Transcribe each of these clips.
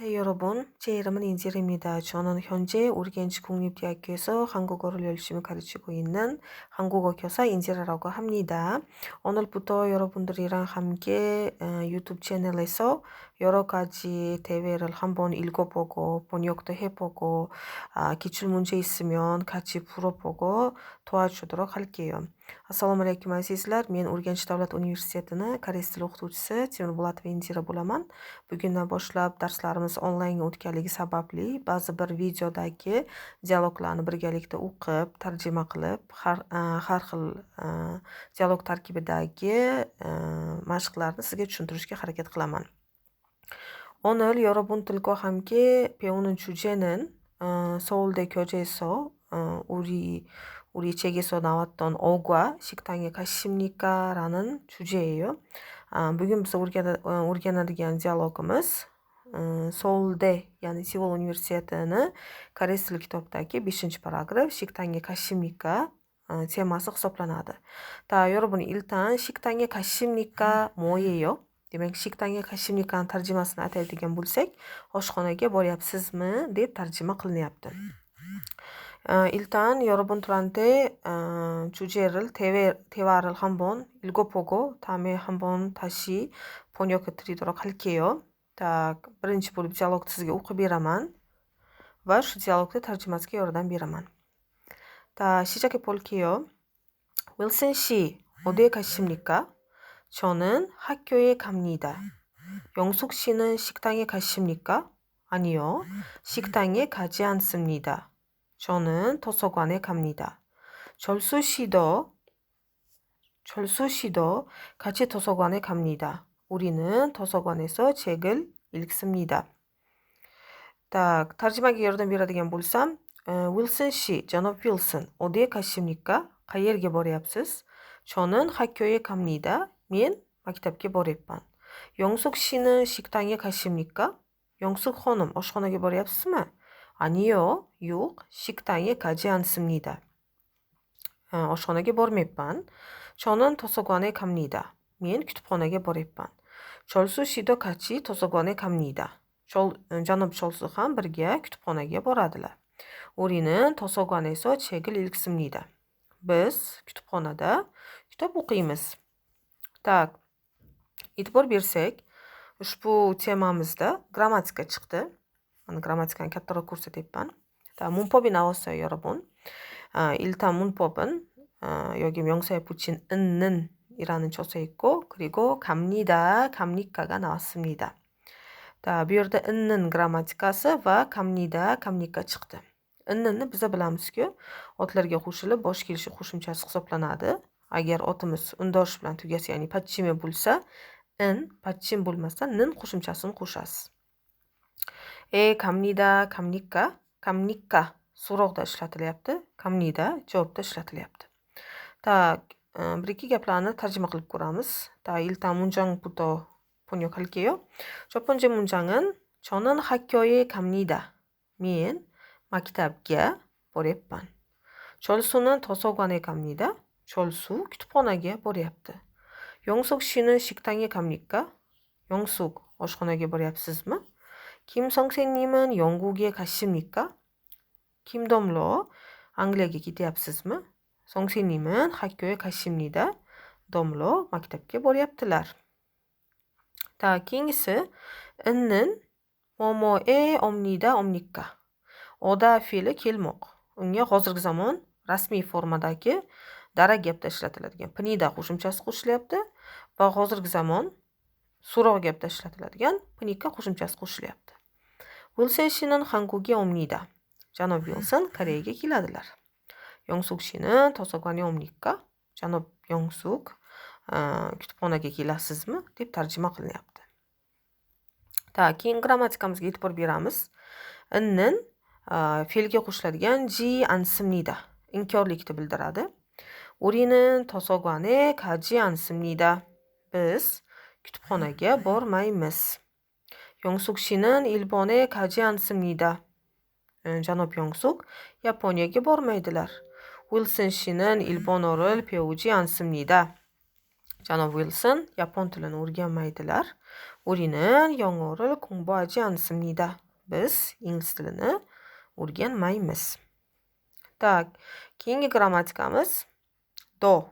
네, 여러분. 제 이름은 인지리입니다. 저는 현재 우리겐지 국립대학교에서 한국어를 열심히 가르치고 있는 한국어 교사 인지라라고 합니다. 오늘부터 여러분들이랑 함께 어, 유튜브 채널에서 여러 가지 대회를 한번 읽어보고 번역도 해보고 아, 기출문제 있으면 같이 풀어보고 도와주도록 할게요. assalomu alaykum azizlar men urganch davlat universitetini koreys tili o'qituvchisi temurbulatova indira bo'laman bugundan boshlab darslarimiz onlayn o'tganligi sababli ba'zi bir videodagi dialoglarni birgalikda o'qib tarjima qilib har har xil dialog tarkibidagi mashqlarni sizga tushuntirishga harakat qilaman 오늘 여러분들과 함께 배우는 주제는 어, 서울대 교재에서 어, 우리 우리 책에서 나왔던 어과 식당에 가십니까? 라는 주제예요. 아, bugün biz o'rganadigan dialogimiz Seulda, ya'ni Seul universitetini koreys tili kitobidagi 5-paragraf 식당에 가십니까? temasi hisoblanadi. 자, 여러분 일단 식당에 가십니까? 뭐예요? demak 식당에 가십니까 tarjimasini ataydigan bo'lsak oshxonaga boryapsizmi deb tarjima qilinyapti 일단 여러분들한테 주제를 대회, 대화를 한번 읽어보고 다음에 한번 다시 번역해 드리도록 할게요. Так, birinchi bo'lib dialogni sizga o'qib beraman va shu dialogni tarjimasiga yordam beraman. 자, 시작해 볼게요. 윌슨 씨, 어디에 가십니까? 저는 학교에 갑니다. 영숙 씨는 식당에 가십니까? 아니요. 식당에 가지 않습니다. 저는 도서관에 갑니다. 절수 씨도 절수 씨도 같이 도서관에 갑니다. 우리는 도서관에서 책을 읽습니다. Так, tarjimaga yordam beradigan bo'lsam, Wilson 씨, janob Wilson, 어디에 가십니까? qayerga boryapsiz? 저는 학교에 갑니다. men maktabga boryapman. 영숙 씨는 식당에 가십니까? 영숙 xonim, oshxonaga boryapsizmi? 아니요. 욕. 식당에 가지 않습니다. 어선에게 bormayapman. 저는 도서관에 갑니다. 민 큐트폰에게 boryapman. 절수 씨도 같이 도서관에 갑니다. janob 저는 절수한 birga 큐트폰에게 보라들라. 우리는 도서관에서 책을 읽습니다. 베스 큐트폰에다 kitob o'qiymiz. Tak. E'tibor bersak, ushbu 그라마티카 grammatika. grammatikani kattaroq ko'rsatyapman munpobi naoso yorobun ilta munpobin 여기 명사의 붙인 은는 이라는 조서 있고 그리고 갑니다 갑니까가 나왔습니다. 다 비어다 은는 grammatikasi va 갑니다 갑니까 chiqdi. innini biza bilamizki otlarga qo'shilib bosh kelishi qo'shimchasi hisoblanadi. Agar otimiz undosh bilan tugasa, ya'ni podchime bo'lsa, in, podchim bo'lmasa, nin qo'shimchasini qo'shasiz. E kamnida kamnika kamnika so'roqda ishlatilyapti kamnida javobda ishlatilyapti так bir ikki gaplarni tarjima qilib ko'ramiz 자 일단 문장부터 번역할게요 첫 번째 문장은 저는 학교에 갑니다 men maktabga boryapman 절수는 도서관에 갑니다 절수 kutubxonaga boryapti 영숙 씨는 식당에 갑니까 영숙 oshxonaga boryapsizmi 김 선생님은 영국에 가십니까? 김덤로 앙글리아에 기대합sizmi? 선생님은 학교에 가십니다. domlo maktabga boryaptilar. 자, keyingisi innin momoe omnida omnikka. oda fe'li kelmoq. Unga hozirgi zamon rasmiy formadagi dara gapda ishlatiladigan pnida qo'shimchasi qo'shilyapti va hozirgi zamon so'roq gapda ishlatiladigan pnika qo'shimchasi qo'shilyapti. 윌슨 씨는 한국에 옵니다. 잔업 윌슨 가리에게 길라들라. 영숙 씨는 도서관에 옵니까? 잔업 영숙 어, kutubxonaga kelasizmi deb tarjima qilinyapti ta keyin grammatikamizga e'tibor beramiz innin fe'lga qo'shiladigan ji ansimnida inkorlikni bildiradi urinin tosogane kaji ansimnida biz kutubxonaga bormaymiz 영숙 씨는 일본에 가지 않습니다. janob Yongsuk Yaponiyaga bormaydilar. Wilson 씨는 일본어를 배우지 않습니다. 저는 윌슨 야폰 tilini o'rganmaydilar. 우리는 영어를 공부하지 않습니다. Biz ingliz tilini o'rganmaymiz. Так, keyingi grammatikamiz do.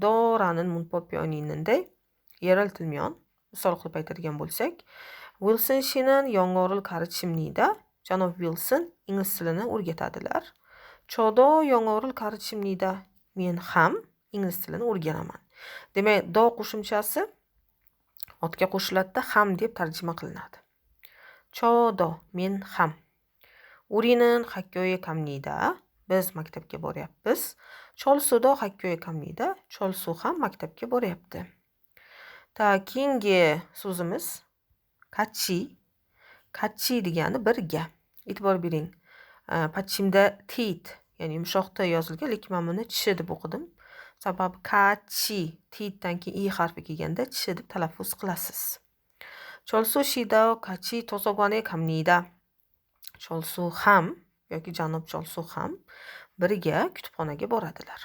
do라는 문법 표현이 있는데 예를 들면 misol qilib aytadigan bo'lsak wilson shinan yong'oqli qari chimniyda janob Wilson ingliz tilini o'rgatadilar chodo yong'oqli qari chimniyda men ham ingliz tilini o'rganaman demak do qo'shimchasi otga qo'shiladida ham deb tarjima qilinadi chodo men ham urinin hakkoyi kamniyda biz maktabga boryapmiz cholsudo hakkoyi kamniyda cholsu ham maktabga boryapti Ta takingi so'zimiz kachi kachi degani birga e'tibor bering pachimda tit ya'ni yumshoqda yozilgan lekin man buni chi deb o'qidim sababi kachi titdan keyin i harfi kelganda chi deb talaffuz qilasiz cholsu shidao kachi tosogane kamnida cholsu ham yoki janob cholsu ham birga kutubxonaga boradilar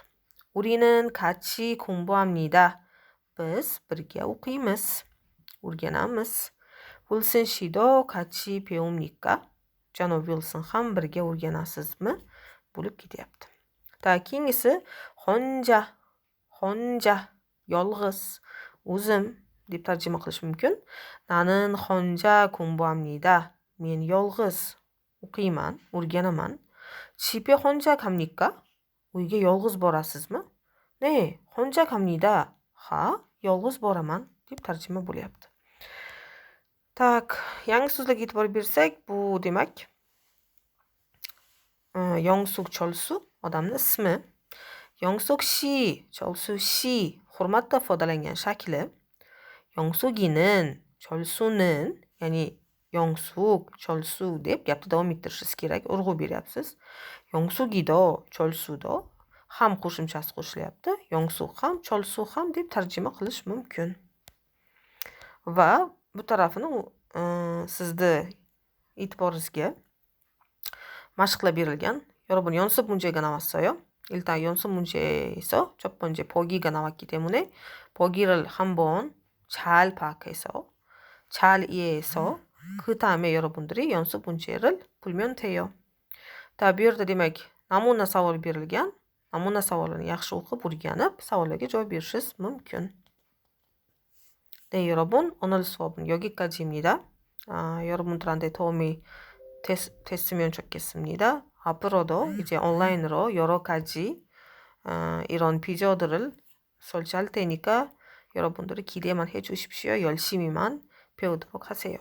urinin kachi kumbu amnida biz birga o'qiymiz o'rganamiz wilson shido kachi peumnika janob wilson ham birga o'rganasizmi bo'lib ketyapti ta keyingisi xonja xonja yolg'iz o'zim deb tarjima qilish mumkin. nanin xonja kumbuamnida men yolg'iz o'qiyman o'rganaman. chipe xonja kamnikka uyga yolg'iz borasizmi? ne xonja kamnida ha yolg'iz boraman deb tarjima bo'lyapti. Так, yangi so'zlarga e'tibor bersak, bu demak e, Yongsuk Cholsu odamni ismi. Yongsuk Shi, Cholsu Shi hurmatda ifodalangan shakli. yongsuginin Cholsunin, ya'ni Yongsuk, Cholsu deb gapni davom ettirishingiz kerak. Urg'u beryapsiz. Yongsugido, Cholsudo ham qo'shimchasi qo'shilyapti. Yongsuk ham, Cholsu ham deb tarjima qilish mumkin. Va bu tarafini sizni e'tiboringizga mashqlab berilgan. 여러분 연습 문제가 나왔어요. 일단 연습 문제에서 첫 번째 보기가 나왔기 때문에 보기를 한번 잘 파악해서 잘 이해해서 그 다음에 여러분들이 연습 문제를 풀면 돼요. 다 bu yerda demak namuna savol berilgan. Namuna savolini yaxshi o'qib o'rganib, savollarga javob berishingiz mumkin. 네, 여러분, 오늘 수업은 여기까지입니다. 아, 여러분들한테 도움이 됐, 됐으면 좋겠습니다. 앞으로도 이제 온라인으로 여러 가지 어, 이런 비디오들을 설치할 테니까 여러분들이 기대만 해주십시오. 열심히만 배우도록 하세요.